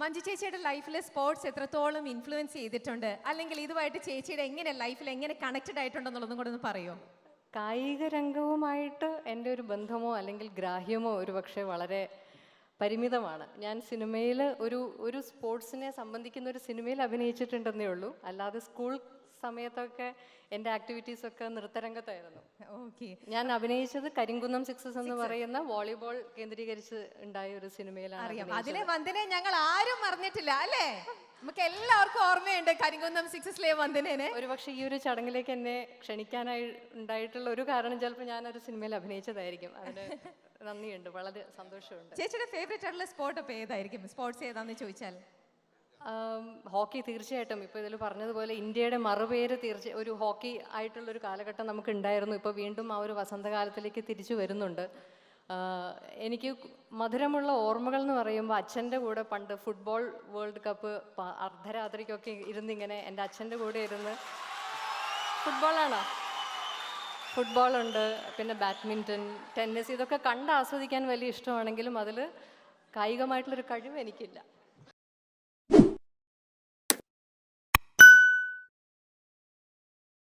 മഞ്ജു ചേച്ചിയുടെ ലൈഫിലെ സ്പോർട്സ് എത്രത്തോളം ഇൻഫ്ലുവൻസ് ചെയ്തിട്ടുണ്ട്? അല്ലെങ്കിൽ ഇതുമായിട്ട് ചേച്ചിയുടെ എങ്ങനെ ലൈഫിൽ എങ്ങനെ കണക്റ്റഡ് ആയിട്ടുണ്ടെന്നുള്ളതും കൂടെ ഒന്ന് പറയോ? കായിക രംഗവുമായിട്ട് എന്റെ ഒരു ബന്ധമോ അല്ലെങ്കിൽ ഗ്രാഹ്യമോ ഒരു പക്ഷേ വളരെ പരിമിതമാണ്. ഞാൻ സിനിമയിൽ ഒരു ഒരു സ്പോർട്സിനെ സംബന്ധിക്കുന്ന ഒരു സിനിമയിൽ അഭിനയിച്ചിട്ടുണ്ടെന്നേ ഉള്ളൂ. അല്ലാതെ സ്കൂൾ സമയത്തൊക്കെ എന്റെ ആക്ടിവിറ്റീസ് ഒക്കെ നൃത്തരംഗത്തായിരുന്നു. ഓക്കെ ഞാൻ അഭിനയിച്ചത് കരിങ്കുന്നം സിക്സസ് എന്ന് പറയുന്ന വോളിബോൾ കേന്ദ്രീകരിച്ച് ഉണ്ടായ ഒരു സിനിമയിലാണ് അറിയാം. അതിനെ അതിലെ വന്ദനെ ഞങ്ങൾ ആരും മറന്നിട്ടില്ല അല്ലേ? നമുക്ക് എല്ലാവർക്കും ഓർമ്മയുണ്ട് കരിങ്കുന്നം സിക്സസിലെ വന്ദനേനെ. ഒരുപക്ഷെ ഈ ഒരു ചടങ്ങിലേക്ക് എന്നെ ക്ഷണിക്കാനായി ഉണ്ടായിട്ടുള്ള ഒരു കാരണം ചിലപ്പോൾ ഞാൻ ഒരു സിനിമയിൽ അഭിനയിച്ചതായിരിക്കും. അതിന് നന്ദിയുണ്ട് വളരെ സന്തോഷമുണ്ട്. ചേച്ചിയുടെ ഫേവറേറ്റ് ആയിട്ടുള്ള സ്പോർട്ട് അപ്പോൾ ഏതായിരിക്കും? സ്പോർട്സ് ഏതാന്ന് ചോദിച്ചാൽ? ഹോക്കി തീർച്ചയായിട്ടും. ഇപ്പോൾ ഇതിൽ പറഞ്ഞതുപോലെ ഇന്ത്യയുടെ മറുപേര് തീർച്ച ഒരു ഹോക്കി ആയിട്ടുള്ള ഒരു കാലഘട്ടം നമുക്ക് ഉണ്ടായിരുന്നു ഇപ്പോൾ വീണ്ടും ആ ഒരു വസന്തകാലത്തിലേക്ക് തിരിച്ചു വരുന്നുണ്ട്. എനിക്ക് മധുരമുള്ള ഓർമ്മകൾ എന്ന് പറയുമ്പോൾ അച്ഛന്റെ കൂടെ പണ്ട് ഫുട്ബോൾ വേൾഡ് കപ്പ് അർദ്ധരാത്രിക്കൊക്കെ ഇരുന്നിങ്ങനെ എന്റെ അച്ഛന്റെ കൂടെ ഇരുന്ന് ഫുട്ബോളാണോ? ഫുട്ബോൾ ഉണ്ട് പിന്നെ ബാഡ്മിന്റൺ ടെന്നീസ് ഇതൊക്കെ കണ്ട് ആസ്വദിക്കാൻ വലിയ ഇഷ്ടമാണെങ്കിലും അതിൽ കായികമായിട്ടുള്ളൊരു കഴിവ് എനിക്കില്ല.